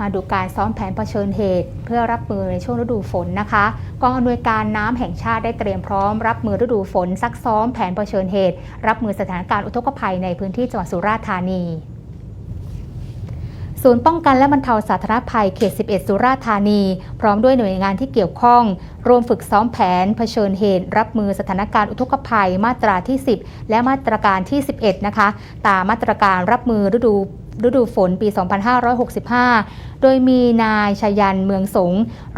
มาดูการซ้อมแผนเผชิญเหตุ เพื่อรับมือในช่วงฤดูฝนนะคะกองอำนวยการน้ำแห่งชาติได้เตรียมพร้อมรับมือฤดูฝนซักซ้อมแผนเผชิญเหตุ รับมือสถานการณ์อุทกภัยในพื้นที่จังหวัดสุราษฎร์ธานีศูนย์ป้องกันและบรรเทาสาธารณภัยเขต 11 สุราษฎร์ธานี พร้อมด้วยหน่วยงานที่เกี่ยวข้องรวมฝึกซ้อมแผนเผชิญเหตุ รับมือสถานการณ์อุทกภัยมาตราที่ 10 และมาตรการที่ 11 นะคะ ตามมาตรการรับมือฤดู ฤดูฝนปี 2565 โดยมีนายชยันเมืองสง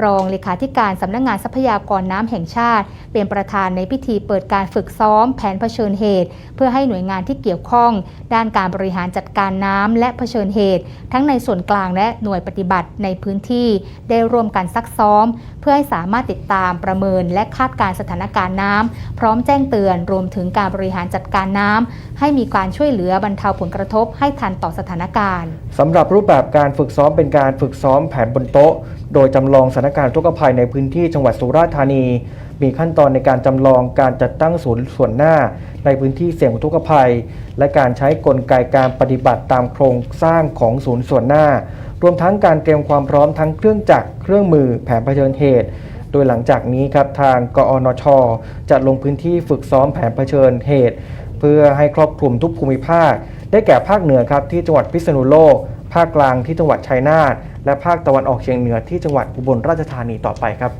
รองเลขาธิการสำนักงงานทรัพยากรน้ำแห่งชาติ เป็นประธานในพิธีเปิดการฝึกซ้อมแผนเผชิญเหตุ เพื่อให้หน่วยงานที่เกี่ยวข้อง ด้านการบริหารจัดการน้ำและเผชิญเหตุ ทั้งในส่วนกลางและหน่วยปฏิบัติในพื้นที่ ได้ร่วมกันซักซ้อม เพื่อให้สามารถติดตามประเมิน และคาดการสถานการณ์น้ำพร้อมแจ้งเตือนรวมถึงการบริหารจัดการน้ำให้มีการช่วยเหลือบรรเทาผลกระทบให้ทันต่อสถานการณ์สำหรับรูปแบบการฝึกซ้อมเป็นการฝึกซ้อมแผนบนโต๊ะ โดยจำลองสถานการณ์ทุกภัยในพื้นที่จังหวัดสุราษฎร์ธานี มีขั้นตอนในการจำลองการจัดตั้งศูนย์ส่วนหน้า ในพื้นที่เสี่ยงอุกภัย และการใช้กลไกการปฏิบัติตามโครงสร้างของศูนย์ส่วนหน้า รวมทั้งการเตรียมความพร้อมทั้งเครื่องจักรเครื่องมือแผนเผชิญเหตุโดยหลังจากนี้ครับทางกอนช จะลงพื้นที่ฝึกซ้อมแผนเผชิญเหตุ เพื่อให้ครอบคลุมทุกภูมิภาค ได้แก่ภาคเหนือครับที่จังหวัดพิษณุโลก ภาคกลางที่จังหวัดชัยนาทและภาคตะวันออกเฉียงเหนือที่จังหวัดอุบลราชธานีต่อไปครับ